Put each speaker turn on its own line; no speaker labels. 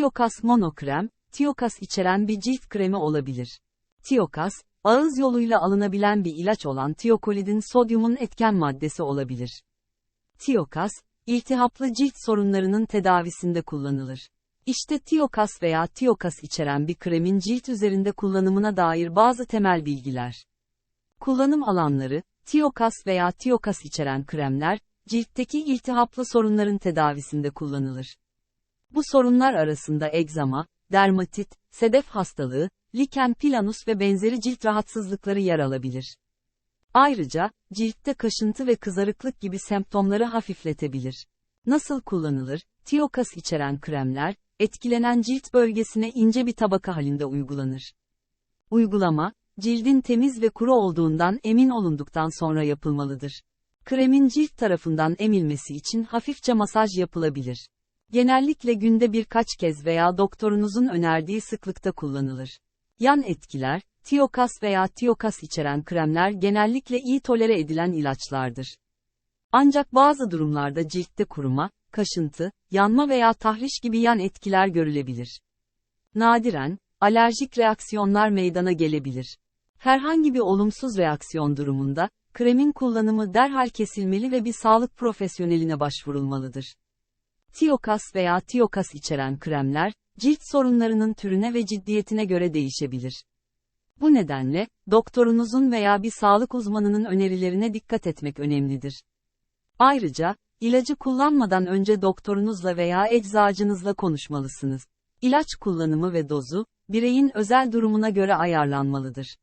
Tiokas monokrem, Tiokas içeren bir cilt kremi olabilir. Tiokas, ağız yoluyla alınabilen bir ilaç olan tiokolidin sodyumun etken maddesi olabilir. Tiokas, iltihaplı cilt sorunlarının tedavisinde kullanılır. İşte Tiokas veya Tiokas içeren bir kremin cilt üzerinde kullanımına dair bazı temel bilgiler. Kullanım alanları, Tiokas veya Tiokas içeren kremler, ciltteki iltihaplı sorunların tedavisinde kullanılır. Bu sorunlar arasında egzama, dermatit, sedef hastalığı, liken planus ve benzeri cilt rahatsızlıkları yer alabilir. Ayrıca, ciltte kaşıntı ve kızarıklık gibi semptomları hafifletebilir. Nasıl kullanılır? Tiokas içeren kremler, etkilenen cilt bölgesine ince bir tabaka halinde uygulanır. Uygulama, cildin temiz ve kuru olduğundan emin olunduktan sonra yapılmalıdır. Kremin cilt tarafından emilmesi için hafifçe masaj yapılabilir. Genellikle günde birkaç kez veya doktorunuzun önerdiği sıklıkta kullanılır. Yan etkiler, Tiokas veya Tiokas içeren kremler genellikle iyi tolere edilen ilaçlardır. Ancak bazı durumlarda ciltte kuruma, kaşıntı, yanma veya tahriş gibi yan etkiler görülebilir. Nadiren, alerjik reaksiyonlar meydana gelebilir. Herhangi bir olumsuz reaksiyon durumunda, kremin kullanımı derhal kesilmeli ve bir sağlık profesyoneline başvurulmalıdır. Tiokas veya Tiokas içeren kremler, cilt sorunlarının türüne ve ciddiyetine göre değişebilir. Bu nedenle, doktorunuzun veya bir sağlık uzmanının önerilerine dikkat etmek önemlidir. Ayrıca, ilacı kullanmadan önce doktorunuzla veya eczacınızla konuşmalısınız. İlaç kullanımı ve dozu, bireyin özel durumuna göre ayarlanmalıdır.